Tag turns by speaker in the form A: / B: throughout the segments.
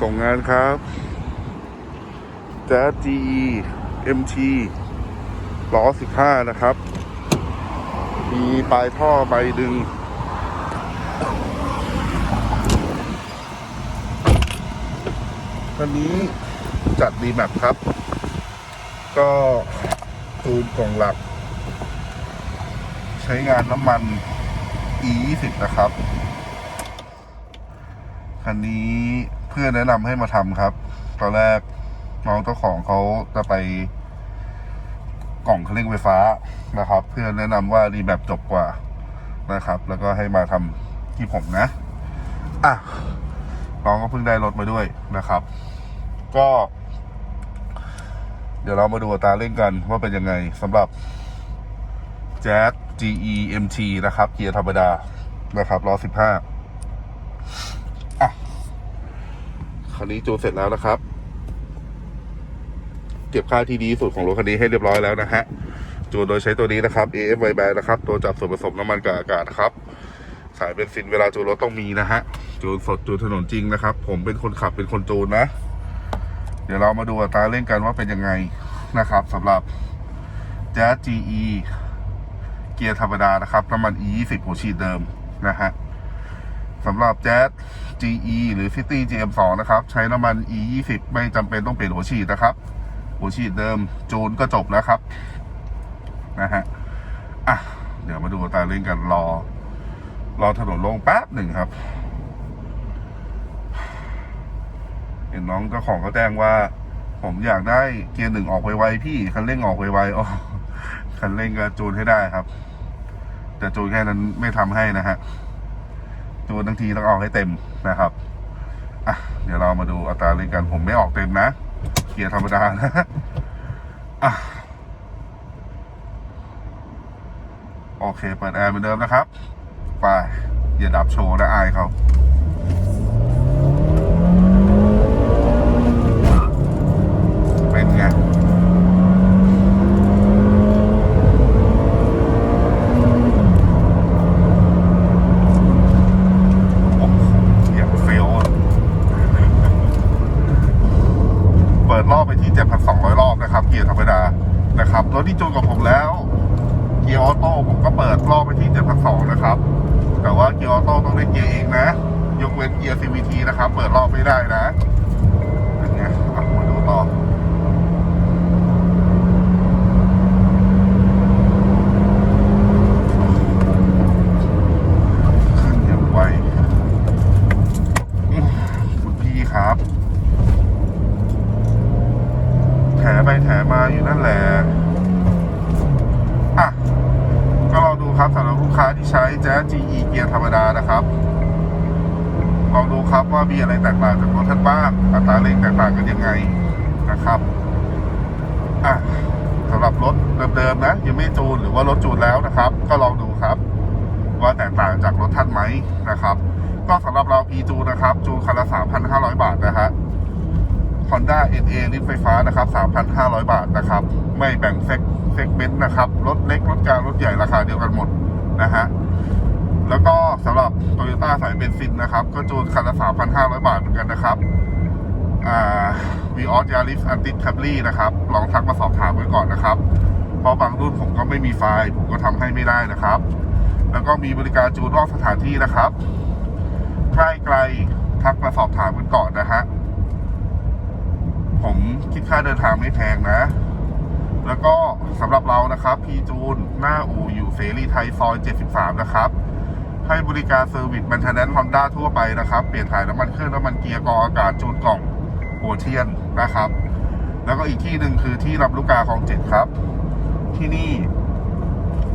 A: ส่งงานครับแจ๊ส GE MT ล้อ 15 นะครับ มีปลายท่อใบดึง คันนี้จัดดีแมปครับ ก็ตูนกล่องหลัก ใช้งานน้ำมัน E 2 0 นะครับ คันนี้ พื่อนแนะนำให้มาทำครับ ตอนแรกน้องเจ้าของเขาจะไปกล่องเครื่องไฟฟ้านะครับ เพื่อนแนะนำว่าดีแบบจบกว่านะครับ แล้วก็ให้มาทำที่ผมนะอะน้องก็เพิ่งได้รถมาด้วยนะครับ ก็ เดี๋ยวเรามาดูอัตราเร่งกันว่าเป็นยังไงสำหรับ Jazz GE MT นะครับ เกียร์ธรรมดานะครับล้อ15 อะ คันนี้จูนเสร็จแล้วนะครับ เก็บค่าที่ดีสุดของรถคันนี้ให้เรียบร้อยแล้วนะฮะ จูนโดยใช้ตัวนี้นะครับ AF y b a n นะครับ ตัวจับส่วนผสมน้ำมันกับอากาศครับ สายเบนซินเวลาจูนรถต้องมีนะฮะ จูนสดจูนถนนจริงนะครับ ผมเป็นคนขับเป็นคนจูนนะ เดี๋ยวเรามาดูอัตราเร่งกันว่าเป็นยังไงนะครับสำหรับ Jazz GE เกียร์ธรรมดานะครับน้ำมัน E 2 0 หัวฉีดเดิมนะฮะ สำหรับ Jazz GE หรือ City GM2 นะครับ ใช้น้ำมัน E 2 0 ไม่จำเป็นต้องเปลี่ยนหัวฉีดนะครับ หัวฉีดเดิมจูนก็จบแล้วครับ นะฮะ อะ เดี๋ยวมาดูตราเร่งกันรอ รอถนนลงแป๊บหนึ่งครับ เห็นน้องเจ้าของเขาแจ้งว่า ผมอยากได้เกียร์หนึ่งออกไวๆพี่ คันเร่งออกไวๆอ๋อคันเร่งก็จูนให้ได้ครับ แต่จูนแค่นั้นไม่ทำให้นะฮะ จูนทั้งทีต้องเอาให้เต็มนะครับอะเดี๋ยวเรามาดูอัตราเร่งกันผมไม่ออกเต็มนะเกียร์ธรรมดานะอะโอเค เปิดแอร์เหมือนเดิมนะครับ ไป อย่าดับโชว์นะอายเขา เป็นไง โอ้โหอย่างเฟลอะเปิด รอบไปที่ 7,200 รอบนะครับ เกียร์ธรรมดานะครับรถที่จูนกับผมแล้ว เกียร์ออโต้ผมก็เปิดรอบไปที่ 7,200 นะครับ แต่ว่าเกียร์ออโต้ต้องได้เกียร์เองนะ ยกเว้นเกียร์ CVT นะครับ เปิดรอบไม่ได้นะเป็นไงอะมาดูต่อ ขึ้นอย่างไวอื้อคุณพี่ครับ แถไปแถมาอยู่นั่นแหละ อะ ก็ลองดูครับสำหรับลูกค้าที่ใช้แจ๊ GE เกียร์ธรรมดานะครับลองดูครับว่ามีอะไรแตกต่างจากรถท่านบ้างอัตราเร่งแตกต่างกันยังไงนะครับอะสำหรับรถเดิมๆนะ ยังไม่จูนหรือว่ารถจูนแล้วนะครับ ก็ลองดูครับ ว่าแตกต่างจากรถท่านไหมนะครับ ก็สำหรับเราพีจูนนะครับ จูนคันละ 3,500 บาทนะฮะ Honda NA ลิฟต์ไฟฟ้านะครับ 3,500 บาทนะครับ ไม่แบ่งเซกเซกเมนต์นะครับ รถเล็ก รถกลาง รถใหญ่ราคาเดียวกันหมด นะฮะแล้วก็สำหรับ Toyota สายเบนซินนะครับ ก็จูนคันละ 3,500 บาทเหมือนกันนะครับอ่า v ีออสยาริสอันติ c แคปลี่นะครับ ลองทักมาสอบถามกันก่อนนะครับ เพราะบางรุ่นผมก็ไม่มีไฟล์ผมก็ทำให้ไม่ได้นะครับ แล้วก็มีบริการจูนนอกสถานที่นะครับ ใกล้ไกลทักมาสอบถามกันก่อนนะฮะผมคิดค่าเดินทางไม่แพงนะ แล้วก็สำหรับเรานะครับพีจูนหน้าอู่อยู่เสรีไทยซอย 73 นะครับ ให้บริการเซอร์วิสแมนทนแนนฮอนด้าทั่วไปนะครับ เปลี่ยนถ่ายน้ำมันเครื่องน้ำมันเกียร์กองอากาศจูนกล่องหัวเทียนนะครับ แล้วก็อีกที่หนึ่งคือที่รับลูกกาของเจ็ดครับ ที่นี่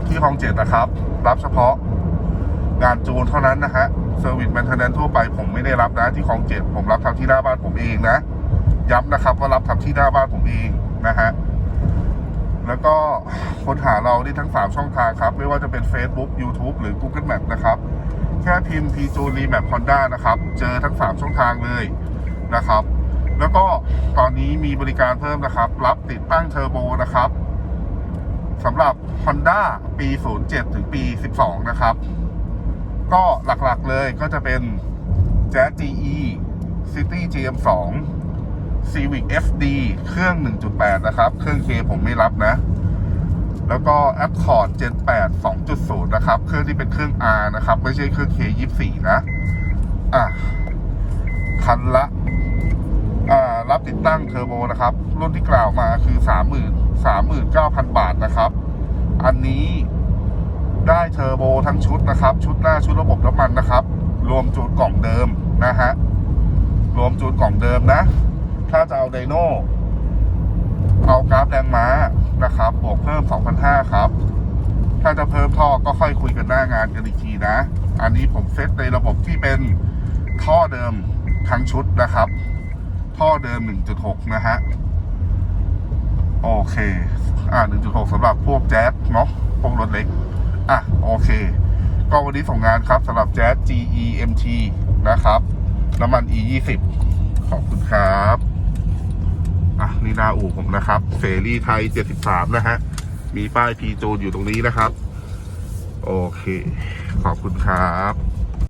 A: ที่คลองเจ็ดนะครับ รับเฉพาะงานจูนเท่านั้นนะฮะเซอร์วิสแมนเทนแนนทั่วไปผมไม่ได้รับนะที่คลองเจ็ดผมรับทำที่หน้าบ้านผมเองนะย้ำนะครับว่ารับทำที่หน้าบ้านผมเองนะฮะ แล้วก็ค้นหาเราได้ทั้ง 3 ช่องทางครับ ไม่ว่าจะเป็น Facebook YouTube หรือ Google Map นะครับ แค่พิมพ์ p จูนรีแมปฮอนด้านะครับ เจอทั้ง 3 ช่องทางเลยนะครับ แล้วก็ตอนนี้มีบริการเพิ่มนะครับ รับติดตั้งเทอร์โบนะครับสำหรับ Honda ปี 07 ถึงปี 12 นะครับ ก็หลักๆเลยก็จะเป็น Jazz GE City GM2 Civic FD เครื่อง 1.8 นะครับ เครื่อง K ผมไม่รับนะ แล้วก็ Accord Gen 8 2.0 นะครับ เครื่องที่เป็นเครื่อง R นะครับ ไม่ใช่เครื่อง K 24 นะ อะ คันละอ่ารับติดตั้งเทอร์โบนะครับ รุ่นที่กล่าวมาคือ 30,000 39,000 บาทนะครับ อันนี้ได้เทอร์โบทั้งชุดนะครับ ชุดหน้าชุดระบบน้ำมันนะครับ รวมจูนกล่องเดิมนะฮะ รวมจูนกล่องเดิมนะ ถ้าจะเอาไดโน่เอากราฟแรงม้านะครับ บวกเพิ่ม 2,500 ครับ ถ้าจะเพิ่มท่อก็ค่อยคุยกันหน้างานกันอีกทีนะ อันนี้ผมเซตในระบบที่เป็นท่อเดิมทั้งชุดนะครับ ท่อเดิม 1.6 นะฮะ โอเค อ่า 1.6สำหรับพวกแจ๊สเนาะพวกรถเล็ก อะ โอเค ก็วันนี้ส่งงานครับสำหรับแจ๊ส GEMT นะครับ น้ำมัน E 20 ขอบคุณครับ อะนี่หน้าอู่ผมนะครับเสรีไทย73นะฮะ มีป้ายพีจูนอยู่ตรงนี้นะครับ โอเค ขอบคุณครับ